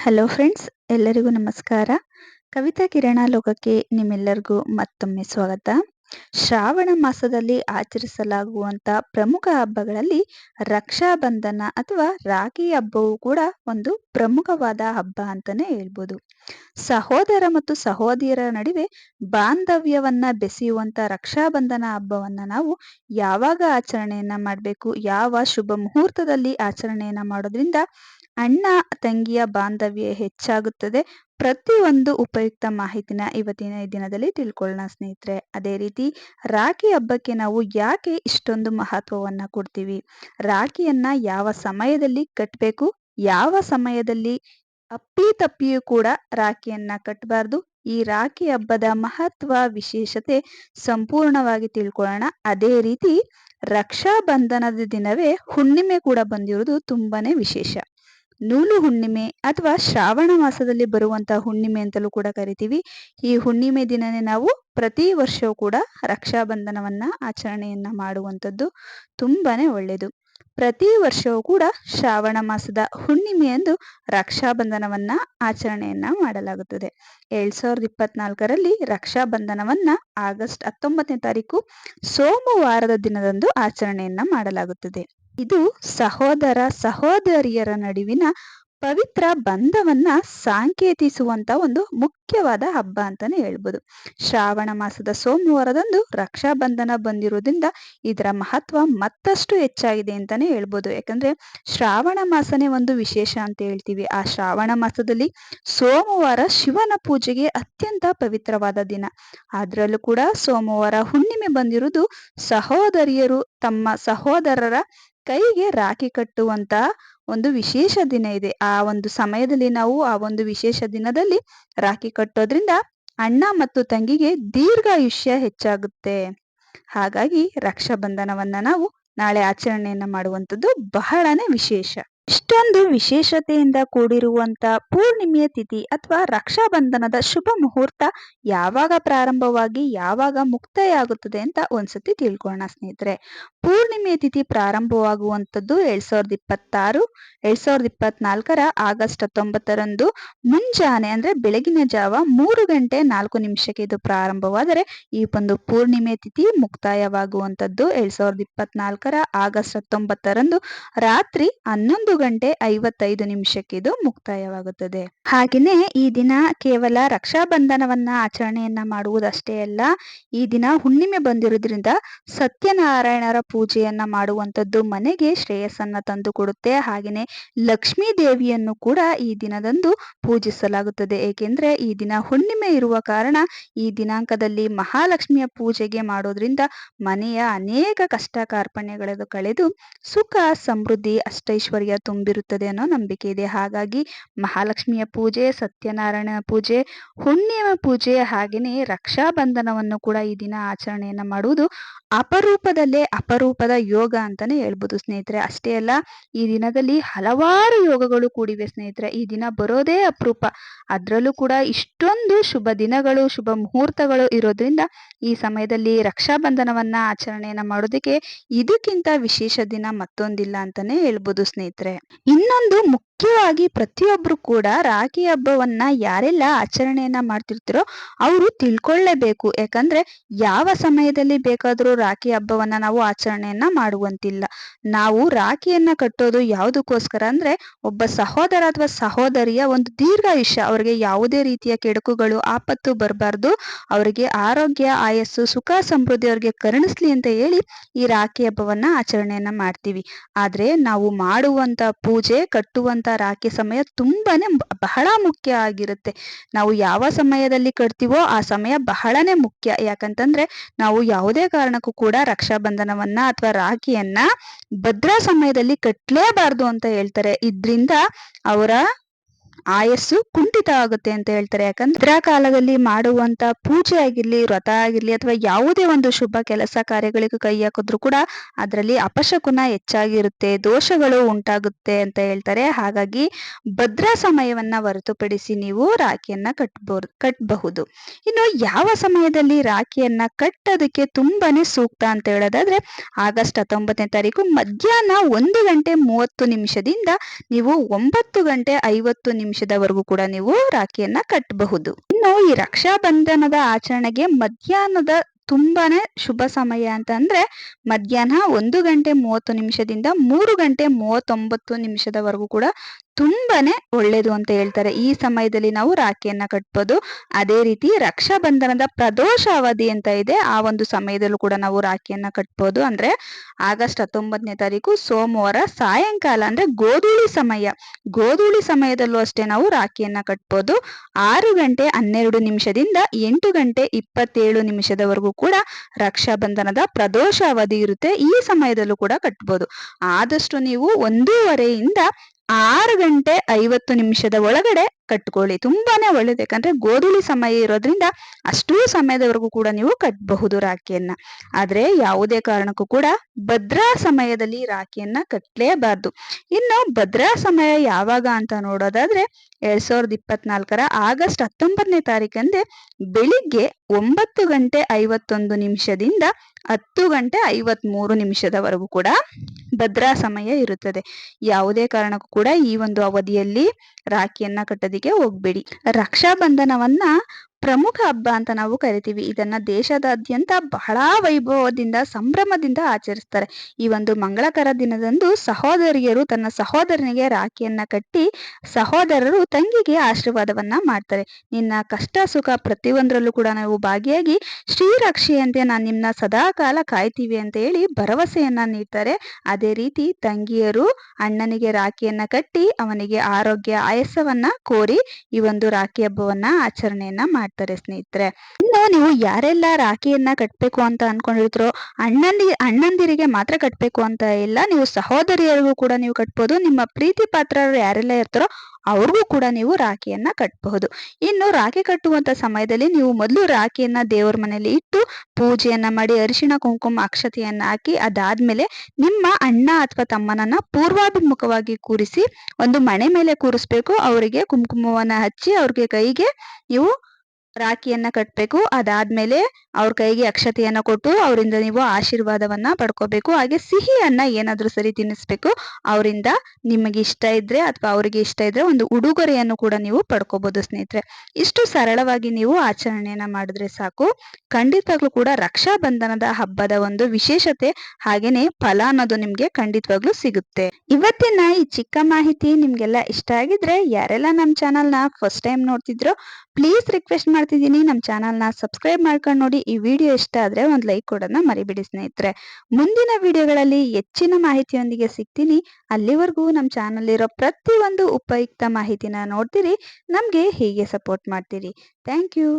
Hello friends ಎಲ್ಲರಿಗೂ ನಮಸ್ಕಾರ. ಕವಿತಾ ಕಿರಣ ಲೋಕಕ್ಕೆ ನಿಮ್ಮೆಲ್ಲರಿಗೂ ಮತ್ತೊಮ್ಮೆ ಸ್ವಾಗತ. ಶ್ರಾವಣ ಮಾಸದಲ್ಲಿ ಆಚರಿಸಲಾಗುವಂತ ಪ್ರಮುಖ ಹಬ್ಬಗಳಲ್ಲಿ ರಕ್ಷಾ ಬಂಧನ ಅಥವಾ ರಾಖಿ ಹಬ್ಬವು ಕೂಡ ಒಂದು ಪ್ರಮುಖವಾದ ಹಬ್ಬ ಅಂತಾನೆ ಹೇಳ್ಬೋದು. ಸಹೋದರ ಮತ್ತು ಸಹೋದರಿಯರ ನಡುವೆ ಬಾಂಧವ್ಯವನ್ನ ಬೆಸೆಯುವಂತ ರಕ್ಷಾ ಬಂಧನ ಹಬ್ಬವನ್ನ ನಾವು ಯಾವಾಗ ಆಚರಣೆಯನ್ನ ಮಾಡಬೇಕು, ಯಾವ ಶುಭ ಮುಹೂರ್ತದಲ್ಲಿ ಆಚರಣೆಯನ್ನ ಮಾಡೋದ್ರಿಂದ ಅಣ್ಣ, ತಂಗಿಯ ಬಾಂಧವ್ಯ ಹೆಚ್ಚಾಗುತ್ತದೆ. ಪ್ರತಿಯೊಂದು ಉಪಯುಕ್ತ ಮಾಹಿತಿನ ಇವತ್ತಿನ ಈ ದಿನದಲ್ಲಿ ತಿಳ್ಕೊಳ್ಳೋಣ ಸ್ನೇಹಿತರೆ. ಅದೇ ರೀತಿ ರಾಖಿ ಹಬ್ಬಕ್ಕೆ ನಾವು ಯಾಕೆ ಇಷ್ಟೊಂದು ಮಹತ್ವವನ್ನ ಕೊಡ್ತೀವಿ? ರಾಖಿಯನ್ನ ಯಾವ ಸಮಯದಲ್ಲಿ ಕಟ್ಟಬೇಕು ಯಾವ ಸಮಯದಲ್ಲಿ ಅಪ್ಪಿ ತಪ್ಪಿಯೂ ಕೂಡ ರಾಖಿಯನ್ನ ಕಟ್ಟಬಾರ್ದು ಈ ರಾಖಿ ಹಬ್ಬದ ಮಹತ್ವ, ವಿಶೇಷತೆ ಸಂಪೂರ್ಣವಾಗಿ ತಿಳ್ಕೊಳ್ಳೋಣ. ಅದೇ ರೀತಿ ರಕ್ಷಾ ಬಂಧನದ ದಿನವೇ ಹುಣ್ಣಿಮೆ ಕೂಡ ಬಂದಿರೋದು ತುಂಬಾನೇ ವಿಶೇಷ. ನೂಲು ಹುಣ್ಣಿಮೆ ಅಥವಾ ಶ್ರಾವಣ ಮಾಸದಲ್ಲಿ ಬರುವಂತಹ ಹುಣ್ಣಿಮೆ ಅಂತಲೂ ಕೂಡ ಕರಿತೀವಿ. ಈ ಹುಣ್ಣಿಮೆ ದಿನನೇ ನಾವು ಪ್ರತಿ ವರ್ಷವೂ ಕೂಡ ರಕ್ಷಾ ಬಂಧನವನ್ನ ಆಚರಣೆಯನ್ನ ಮಾಡುವಂಥದ್ದು ತುಂಬಾನೇ ಒಳ್ಳೆಯದು ಪ್ರತಿ ವರ್ಷವೂ ಕೂಡ ಶ್ರಾವಣ ಮಾಸದ ಹುಣ್ಣಿಮೆಯಂದು ರಕ್ಷಾ ಬಂಧನವನ್ನ ಆಚರಣೆಯನ್ನ ಮಾಡಲಾಗುತ್ತದೆ. ಎರಡ್ ಸಾವಿರದ ಇಪ್ಪತ್ನಾಲ್ಕರಲ್ಲಿ ರಕ್ಷಾ ಬಂಧನವನ್ನ ಆಗಸ್ಟ್ ಹತ್ತೊಂಬತ್ತನೇ ತಾರೀಕು ಸೋಮವಾರದ ದಿನದಂದು ಆಚರಣೆಯನ್ನ ಮಾಡಲಾಗುತ್ತದೆ. ಇದು ಸಹೋದರ ಸಹೋದರಿಯರ ನಡುವಿನ ಪವಿತ್ರ ಬಂಧವನ್ನ ಸಾಂಕೇತಿಸುವಂತ ಒಂದು ಮುಖ್ಯವಾದ ಹಬ್ಬ ಅಂತಾನೆ ಹೇಳ್ಬೋದು. ಶ್ರಾವಣ ಮಾಸದ ಸೋಮವಾರದಂದು ರಕ್ಷಾ ಬಂಧನ ಬಂದಿರೋದ್ರಿಂದ ಇದರ ಮಹತ್ವ ಮತ್ತಷ್ಟು ಹೆಚ್ಚಾಗಿದೆ ಅಂತಾನೆ ಹೇಳ್ಬೋದು. ಯಾಕಂದ್ರೆ ಶ್ರಾವಣ ಮಾಸನೇ ಒಂದು ವಿಶೇಷ ಅಂತ ಹೇಳ್ತೀವಿ. ಆ ಶ್ರಾವಣ ಮಾಸದಲ್ಲಿ ಸೋಮವಾರ ಶಿವನ ಪೂಜೆಗೆ ಅತ್ಯಂತ ಪವಿತ್ರವಾದ ದಿನ. ಅದ್ರಲ್ಲೂ ಕೂಡ ಸೋಮವಾರ ಹುಣ್ಣಿಮೆ ಬಂದಿರುವುದು ಸಹೋದರಿಯರು ತಮ್ಮ ಸಹೋದರರ ಕೈಗೆ ರಾಖಿ ಕಟ್ಟುವಂತ ಒಂದು ವಿಶೇಷ ದಿನ ಇದೆ. ಆ ಒಂದು ಸಮಯದಲ್ಲಿ ನಾವು ಆ ಒಂದು ವಿಶೇಷ ದಿನದಲ್ಲಿ ರಾಖಿ ಕಟ್ಟೋದ್ರಿಂದ ಅಣ್ಣ ಮತ್ತು ತಂಗಿಗೆ ದೀರ್ಘಾಯುಷ್ಯ ಹೆಚ್ಚಾಗುತ್ತೆ. ಹಾಗಾಗಿ ರಕ್ಷಾ ಬಂಧನವನ್ನ ನಾವು ನಾಳೆ ಆಚರಣೆಯನ್ನ ಮಾಡುವಂಥದ್ದು ಬಹಳನೇ ವಿಶೇಷ. ಇಷ್ಟೊಂದು ವಿಶೇಷತೆಯಿಂದ ಕೂಡಿರುವಂತ ಪೂರ್ಣಿಮೆಯ ತಿಥಿ ಅಥವಾ ರಕ್ಷಾ ಬಂಧನದ ಶುಭ ಮುಹೂರ್ತ ಯಾವಾಗ ಪ್ರಾರಂಭವಾಗಿ ಯಾವಾಗ ಮುಕ್ತಾಯ ಆಗುತ್ತದೆ ಅಂತ ಒಂದ್ಸತಿ ತಿಳ್ಕೊಳ್ಳೋಣ ಸ್ನೇಹಿತರೆ. ಪೂರ್ಣಿಮೆಯ ತಿಥಿ ಪ್ರಾರಂಭವಾಗುವಂಥದ್ದು ಎರಡ್ ಸಾವಿರದ ಇಪ್ಪತ್ತಾರು, ಎರಡ್ ಸಾವಿರದ ಇಪ್ಪತ್ನಾಲ್ಕರ ಆಗಸ್ಟ್ ಹತ್ತೊಂಬತ್ತರಂದು. ಮುಂಜಾನೆ ಅಂದ್ರೆ ಬೆಳಗಿನ ಜಾವ ಮೂರು ಗಂಟೆ ನಾಲ್ಕು ನಿಮಿಷಕ್ಕೆ ಇದು ಪ್ರಾರಂಭವಾದರೆ ಈ ಒಂದು ಪೂರ್ಣಿಮೆ ತಿಥಿ ಮುಕ್ತಾಯವಾಗುವಂಥದ್ದು ಎರಡ್ ಸಾವಿರದ ಇಪ್ಪತ್ನಾಲ್ಕರ ಆಗಸ್ಟ್ ಹತ್ತೊಂಬತ್ತರಂದು. ರಾತ್ರಿ ಹನ್ನೊಂದು ಗಂಟೆ ಐವತ್ತೈದು ನಿಮಿಷಕ್ಕೆ ಇದು ಮುಕ್ತಾಯವಾಗುತ್ತದೆ. ಹಾಗೆಯೇ ಈ ದಿನ ಕೇವಲ ರಕ್ಷಾ ಬಂಧನವನ್ನ ಆಚರಣೆಯನ್ನ ಮಾಡುವುದಷ್ಟೇ ಅಲ್ಲ, ಈ ದಿನ ಹುಣ್ಣಿಮೆ ಬಂದಿರೋದ್ರಿಂದ ಸತ್ಯನಾರಾಯಣರ ಪೂಜೆಯನ್ನ ಮಾಡುವಂಥದ್ದು ಮನೆಗೆ ಶ್ರೇಯಸ್ಸನ್ನ ತಂದು ಕೊಡುತ್ತೆ. ಹಾಗೆಯೇ ಲಕ್ಷ್ಮೀ ದೇವಿಯನ್ನು ಕೂಡ ಈ ದಿನದಂದು ಪೂಜಿಸಲಾಗುತ್ತದೆ. ಏಕೆಂದ್ರೆ ಈ ದಿನ ಹುಣ್ಣಿಮೆ ಇರುವ ಕಾರಣ ಈ ದಿನಾಂಕದಲ್ಲಿ ಮಹಾಲಕ್ಷ್ಮಿಯ ಪೂಜೆಗೆ ಮಾಡೋದ್ರಿಂದ ಮನೆಯ ಅನೇಕ ಕಷ್ಟ ಕಾರ್ಪಣ್ಯಗಳನ್ನು ಕಳೆದು ಸುಖ, ಸಮೃದ್ಧಿ, ಅಷ್ಟೈಶ್ವರ್ಯ ತುಂಬಿರುತ್ತದೆ ಅನ್ನೋ ನಂಬಿಕೆ ಇದೆ. ಹಾಗಾಗಿ ಮಹಾಲಕ್ಷ್ಮಿಯ ಪೂಜೆ, ಸತ್ಯನಾರಾಯಣ ಪೂಜೆ, ಹುಣ್ಣಿಮೆ ಪೂಜೆ ಹಾಗೆಯೇ ರಕ್ಷಾ ಬಂಧನವನ್ನು ಕೂಡ ಈ ದಿನ ಆಚರಣೆಯನ್ನು ಮಾಡುವುದು ಅಪರೂಪದಲ್ಲೇ ಅಪರೂಪದ ಯೋಗ ಅಂತಾನೆ ಹೇಳ್ಬೋದು ಸ್ನೇಹಿತರೆ. ಅಷ್ಟೇ ಅಲ್ಲ, ಈ ದಿನದಲ್ಲಿ ಹಲವಾರು ಯೋಗಗಳು ಕೂಡಿವೆ ಸ್ನೇಹಿತರೆ. ಈ ದಿನ ಬರೋದೇ ಅಪರೂಪ. ಅದರಲ್ಲೂ ಕೂಡ ಇಷ್ಟೊಂದು ಶುಭ ದಿನಗಳು, ಶುಭ ಮುಹೂರ್ತಗಳು ಇರೋದ್ರಿಂದ ಈ ಸಮಯದಲ್ಲಿ ರಕ್ಷಾ ಬಂಧನವನ್ನ ಆಚರಣೆಯನ್ನ ಮಾಡೋದಕ್ಕೆ ಇದಕ್ಕಿಂತ ವಿಶೇಷ ದಿನ ಮತ್ತೊಂದಿಲ್ಲ ಅಂತಾನೆ ಹೇಳ್ಬೋದು ಸ್ನೇಹಿತರೆ. ಇನ್ನೊಂದು ಮುಖ್ಯವಾಗಿ ಪ್ರತಿಯೊಬ್ಬರು ಕೂಡ ರಾಖಿ ಹಬ್ಬವನ್ನ ಯಾರೆಲ್ಲ ಆಚರಣೆಯನ್ನ ಮಾಡ್ತಿರ್ತಿರೋ ಅವರು ತಿಳ್ಕೊಳ್ಳೇಬೇಕು ಯಾಕಂದ್ರೆ ಯಾವ ಸಮಯದಲ್ಲಿ ಬೇಕಾದರೂ ರಾಖಿ ಹಬ್ಬವನ್ನ ನಾವು ಆಚರಣೆಯನ್ನ ಮಾಡುವಂತಿಲ್ಲ. ನಾವು ರಾಖಿಯನ್ನ ಕಟ್ಟೋದು ಯಾವುದಕ್ಕೋಸ್ಕರ ಅಂದ್ರೆ ಒಬ್ಬ ಸಹೋದರ ಅಥವಾ ಸಹೋದರಿಯ ಒಂದು ದೀರ್ಘಾಯುಷ್ಯ, ಅವರಿಗೆ ಯಾವುದೇ ರೀತಿಯ ಕೆಡುಕುಗಳು, ಆಪತ್ತು ಬರಬಾರ್ದು, ಅವರಿಗೆ ಆರೋಗ್ಯ, ಆಯಸ್ಸು, ಸುಖ, ಸಮೃದ್ಧಿ ಅವರಿಗೆ ಕರುಣಿಸ್ಲಿ ಅಂತ ಹೇಳಿ ಈ ರಾಖಿ ಹಬ್ಬವನ್ನ ಆಚರಣೆಯನ್ನ ಮಾಡ್ತೀವಿ. ಆದ್ರೆ ನಾವು ಮಾಡುವಂತ ಪೂಜೆ, ಕಟ್ಟುವಂತ ರಾಖಿ ಸಮಯ ತುಂಬಾನೇ ಬಹಳ ಮುಖ್ಯ ಆಗಿರುತ್ತೆ. ನಾವು ಯಾವ ಸಮಯದಲ್ಲಿ ಕಟ್ತೀವೋ ಆ ಸಮಯ ಬಹಳನೇ ಮುಖ್ಯ. ಯಾಕಂತಂದ್ರೆ ನಾವು ಯಾವುದೇ ಕಾರಣಕ್ಕೂ ಕೂಡ ರಕ್ಷಾ ಬಂಧನವನ್ನ ಅಥವಾ ರಾಖಿಯನ್ನ ಭದ್ರಾ ಸಮಯದಲ್ಲಿ ಕಟ್ಲೇಬಾರ್ದು ಅಂತ ಹೇಳ್ತಾರೆ. ಇದ್ರಿಂದ ಅವರ ಆಯಸ್ಸು ಕುಂಠಿತ ಆಗುತ್ತೆ ಅಂತ ಹೇಳ್ತಾರೆ. ಯಾಕಂದ್ರೆ ಕಾಲದಲ್ಲಿ ಮಾಡುವಂತ ಪೂಜೆ ಆಗಿರ್ಲಿ, ವ್ರತ ಆಗಿರ್ಲಿ ಅಥವಾ ಯಾವುದೇ ಒಂದು ಶುಭ ಕೆಲಸ ಕಾರ್ಯಗಳಿಗೆ ಕೈ ಹಾಕಿದ್ರು ಕೂಡ ಅದರಲ್ಲಿ ಅಪಶಕುನ ಹೆಚ್ಚಾಗಿರುತ್ತೆ, ದೋಷಗಳು ಉಂಟಾಗುತ್ತೆ ಅಂತ ಹೇಳ್ತಾರೆ. ಹಾಗಾಗಿ ಭದ್ರಾ ಸಮಯವನ್ನ ಹೊರತುಪಡಿಸಿ ನೀವು ರಾಖಿಯನ್ನ ಕಟ್ಬೋದು ಕಟ್ಟಬಹುದು ಇನ್ನು ಯಾವ ಸಮಯದಲ್ಲಿ ರಾಖಿಯನ್ನ ಕಟ್ಟೋದಕ್ಕೆ ತುಂಬಾನೇ ಸೂಕ್ತ ಅಂತ ಹೇಳೋದಾದ್ರೆ, ಆಗಸ್ಟ್ ಹತ್ತೊಂಬತ್ತನೇ ತಾರೀಕು ಮಧ್ಯಾಹ್ನ ಒಂದು ಗಂಟೆ ಮೂವತ್ತು ನಿಮಿಷದಿಂದ ನೀವು ಒಂಬತ್ತು ಗಂಟೆ ಐವತ್ತು ನಿಮಿಷ ನಿಮಿಷದವರೆಗೂ ಕೂಡ ನೀವು ರಾಖಿಯನ್ನ ಕಟ್ಟಬಹುದು ಇನ್ನು ಈ ರಕ್ಷಾ ಬಂಧನದ ಆಚರಣೆಗೆ ಮಧ್ಯಾಹ್ನದ ತುಂಬಾನೇ ಶುಭ ಸಮಯ ಅಂತ ಅಂದ್ರೆ ಮಧ್ಯಾಹ್ನ ಒಂದು ಗಂಟೆ ಮೂವತ್ತು ನಿಮಿಷದಿಂದ ಮೂರು ಗಂಟೆ ಮೂವತ್ತೊಂಬತ್ತು ನಿಮಿಷದವರೆಗೂ ಕೂಡ ತುಂಬಾನೇ ಒಳ್ಳೇದು ಅಂತ ಹೇಳ್ತಾರೆ. ಈ ಸಮಯದಲ್ಲಿ ನಾವು ರಾಖಿಯನ್ನ ಕಟ್ಬೋದು. ಅದೇ ರೀತಿ ರಕ್ಷಾ ಬಂಧನದ ಪ್ರದೋಷ ಅವಧಿ ಅಂತ ಇದೆ. ಆ ಒಂದು ಸಮಯದಲ್ಲೂ ಕೂಡ ನಾವು ರಾಖಿಯನ್ನ ಕಟ್ಬೋದು. ಅಂದ್ರೆ ಆಗಸ್ಟ್ ಹತ್ತೊಂಬತ್ತನೇ ತಾರೀಕು ಸೋಮವಾರ ಸಾಯಂಕಾಲ, ಅಂದ್ರೆ ಗೋಧೂಳಿ ಸಮಯ. ಗೋಧೂಳಿ ಸಮಯದಲ್ಲೂ ಅಷ್ಟೇ ನಾವು ರಾಖಿಯನ್ನ ಕಟ್ಬೋದು. ಆರು ಗಂಟೆ ಹನ್ನೆರಡು ನಿಮಿಷದಿಂದ ಎಂಟು ಗಂಟೆ ಇಪ್ಪತ್ತೇಳು ನಿಮಿಷದವರೆಗೂ ಕೂಡ ರಕ್ಷಾ ಬಂಧನದ ಪ್ರದೋಷ ಅವಧಿ ಇರುತ್ತೆ. ಈ ಸಮಯದಲ್ಲೂ ಕೂಡ ಕಟ್ಬೋದು. ಆದಷ್ಟು ನೀವು ಒಂದೂವರೆಯಿಂದ ಆರು ಗಂಟೆ ಐವತ್ತು ನಿಮಿಷದ ಒಳಗಡೆ ಕಟ್ಕೊಳ್ಳಿ. ತುಂಬಾನೇ ಒಳ್ಳೇದು. ಯಾಕಂದ್ರೆ ಗೋಧೂಳಿ ಸಮಯ ಇರೋದ್ರಿಂದ ಅಷ್ಟೂ ಸಮಯದವರೆಗೂ ಕೂಡ ನೀವು ಕಟ್ಟಬಹುದು ರಾಖಿಯನ್ನ. ಆದ್ರೆ ಯಾವುದೇ ಕಾರಣಕ್ಕೂ ಕೂಡ ಭದ್ರಾ ಸಮಯದಲ್ಲಿ ರಾಖಿಯನ್ನ ಕಟ್ಟಲೇಬಾರ್ದು ಇನ್ನು ಭದ್ರಾ ಸಮಯ ಯಾವಾಗ ಅಂತ ನೋಡೋದಾದ್ರೆ ಎರಡ್ ಸಾವಿರದ ಇಪ್ಪತ್ನಾಲ್ಕರ ಆಗಸ್ಟ್ ಹತ್ತೊಂಬತ್ತನೇ ತಾರೀಕಂದೇ ಬೆಳಿಗ್ಗೆ ಒಂಬತ್ತು ಗಂಟೆ ಐವತ್ತೊಂದು ನಿಮಿಷದಿಂದ ಹತ್ತು ಗಂಟೆ ಐವತ್ ಮೂರು ನಿಮಿಷದವರೆಗೂ ಕೂಡ ಭದ್ರಾ ಸಮಯ ಇರುತ್ತದೆ. ಯಾವುದೇ ಕಾರಣಕ್ಕೂ ಕೂಡ ಈ ಒಂದು ಅವಧಿಯಲ್ಲಿ ರಾಖಿಯನ್ನ ಕಟ್ಟೋದಿಕ್ಕೆ ಹೋಗ್ಬೇಡಿ. ರಕ್ಷಾ ಬಂಧನವನ್ನ ಪ್ರಮುಖ ಹಬ್ಬ ಅಂತ ನಾವು ಕರಿತೀವಿ. ಇದನ್ನ ದೇಶದಾದ್ಯಂತ ಬಹಳ ವೈಭವದಿಂದ, ಸಂಭ್ರಮದಿಂದ ಆಚರಿಸ್ತಾರೆ. ಈ ಒಂದು ಮಂಗಳಕರ ದಿನದಂದು ಸಹೋದರಿಯರು ತನ್ನ ಸಹೋದರನಿಗೆ ರಾಖಿಯನ್ನ ಕಟ್ಟಿ, ಸಹೋದರರು ತಂಗಿಗೆ ಆಶೀರ್ವಾದವನ್ನ ಮಾಡ್ತಾರೆ. ನಿನ್ನ ಕಷ್ಟ, ಸುಖ ಪ್ರತಿಯೊಂದರಲ್ಲೂ ಕೂಡ ನಾವು ಭಾಗಿಯಾಗಿ ಶ್ರೀರಕ್ಷೆಯಂತೆ ನಾನು ನಿಮ್ನ ಸದಾ ಕಾಲ ಕಾಯ್ತೀವಿ ಅಂತ ಹೇಳಿ ಭರವಸೆಯನ್ನ ನೀಡ್ತಾರೆ. ಅದೇ ರೀತಿ ತಂಗಿಯರು ಅಣ್ಣನಿಗೆ ರಾಖಿಯನ್ನ ಕಟ್ಟಿ, ಅವನಿಗೆ ಆರೋಗ್ಯ, ಆಯಸ್ಸವನ್ನ ಕೋರಿ ಈ ಒಂದು ರಾಖಿ ಹಬ್ಬವನ್ನ ಆಚರಣೆಯನ್ನ ಮಾಡ್ತಾರೆ. ಮಾಡ್ತಾರೆ ಸ್ನೇಹಿತರೆ. ಇನ್ನು ನೀವು ಯಾರೆಲ್ಲ ರಾಖಿಯನ್ನ ಕಟ್ಟಬೇಕು ಅಂತ ಅನ್ಕೊಂಡಿರ್ತೀರೋ ಅಣ್ಣಂದಿ, ಅಣ್ಣಂದಿರಿಗೆ ಮಾತ್ರ ಕಟ್ಟಬೇಕು ಅಂತ ಇಲ್ಲ, ನೀವು ಸಹೋದರಿಯರಿಗೂ ಕೂಡ ನೀವು ಕಟ್ಬೋದು, ನಿಮ್ಮ ಪ್ರೀತಿ ಪಾತ್ರರು ಯಾರೆಲ್ಲ ಇರ್ತಾರೋ ಅವ್ರಿಗೂ ಕೂಡ ನೀವು ರಾಖಿಯನ್ನ ಕಟ್ಟಬಹುದು ಇನ್ನು ರಾಖಿ ಕಟ್ಟುವಂತ ಸಮಯದಲ್ಲಿ ನೀವು ಮೊದಲು ರಾಖಿಯನ್ನ ದೇವರ ಮನೆಯಲ್ಲಿ ಇಟ್ಟು ಪೂಜೆಯನ್ನ ಮಾಡಿ, ಅರಿಶಿಣ, ಕುಂಕುಮ, ಅಕ್ಷತೆಯನ್ನ ಹಾಕಿ, ಅದಾದ್ಮೇಲೆ ನಿಮ್ಮ ಅಣ್ಣ ಅಥವಾ ತಮ್ಮನನ್ನ ಪೂರ್ವಾಭಿಮುಖವಾಗಿ ಕೂರಿಸಿ, ಒಂದು ಮಣೆ ಮೇಲೆ ಕೂರಿಸ್ಬೇಕು, ಅವರಿಗೆ ಕುಂಕುಮವನ್ನ ಹಚ್ಚಿ, ಅವ್ರಿಗೆ ಕೈಗೆ ನೀವು ರಾಖಿಯನ್ನ ಕಟ್ಟಬೇಕು ಅದಾದ್ಮೇಲೆ ಅವ್ರ ಕೈಗೆ ಅಕ್ಷತೆಯನ್ನ ಕೊಟ್ಟು ಅವರಿಂದ ನೀವು ಆಶೀರ್ವಾದವನ್ನ ಪಡ್ಕೋಬೇಕು. ಹಾಗೆ ಸಿಹಿಯನ್ನ ಏನಾದ್ರೂ ಸರಿ ತಿನ್ನಿಸ್ಬೇಕು. ಅವರಿಂದ ನಿಮಗೆ ಇಷ್ಟ ಇದ್ರೆ ಅಥವಾ ಅವರಿಗೆ ಇಷ್ಟ ಇದ್ರೆ ಒಂದು ಉಡುಗೊರೆಯನ್ನು ಕೂಡ ನೀವು ಪಡ್ಕೋಬಹುದು ಸ್ನೇಹಿತರೆ. ಇಷ್ಟು ಸರಳವಾಗಿ ನೀವು ಆಚರಣೆಯನ್ನ ಮಾಡಿದ್ರೆ ಸಾಕು. ಖಂಡಿತವಾಗ್ಲೂ ಕೂಡ ರಕ್ಷಾ ಬಂಧನದ ಹಬ್ಬದ ಒಂದು ವಿಶೇಷತೆ ಹಾಗೇನೆ ಫಲ ಅನ್ನೋದು ನಿಮ್ಗೆ ಖಂಡಿತವಾಗ್ಲೂ ಸಿಗುತ್ತೆ. ಇವತ್ತಿನ ಈ ಚಿಕ್ಕ ಮಾಹಿತಿ ನಿಮ್ಗೆಲ್ಲ ಇಷ್ಟ ಆಗಿದ್ರೆ ಯಾರೆಲ್ಲ ನಮ್ಮ ಚಾನಲ್ನ ಫಸ್ಟ್ ಟೈಮ್ ನೋಡ್ತಿದ್ರೋ ಪ್ಲೀಸ್ ರಿಕ್ವೆಸ್ಟ್ ಮಾಡ್ತಿದ್ದೀನಿ. ನಮ್ಮ ಚಾನಲ್ನ ಸಬ್ಸ್ಕ್ರೈಬ್ ಮಾಡ್ಕೊಂಡು ನೋಡಿ. ಈ ವಿಡಿಯೋ ಇಷ್ಟ ಆದರೆ ಒಂದು ಲೈಕ್ ಕೊಡೋದನ್ನ ಮರಿಬಿಡಿ ಸ್ನೇಹಿತರೆ. ಮುಂದಿನ ವಿಡಿಯೋಗಳಲ್ಲಿ ಹೆಚ್ಚಿನ ಮಾಹಿತಿಯೊಂದಿಗೆ ಸಿಗ್ತೀನಿ. ಅಲ್ಲಿವರೆಗೂ ನಮ್ಮ ಚಾನಲ್ಲಿರೋ ಪ್ರತಿಯೊಂದು ಉಪಯುಕ್ತ ಮಾಹಿತಿನ ನೋಡ್ತೀರಿ. ನಮಗೆ ಹೀಗೆ ಸಪೋರ್ಟ್ ಮಾಡ್ತೀರಿ? Thank you.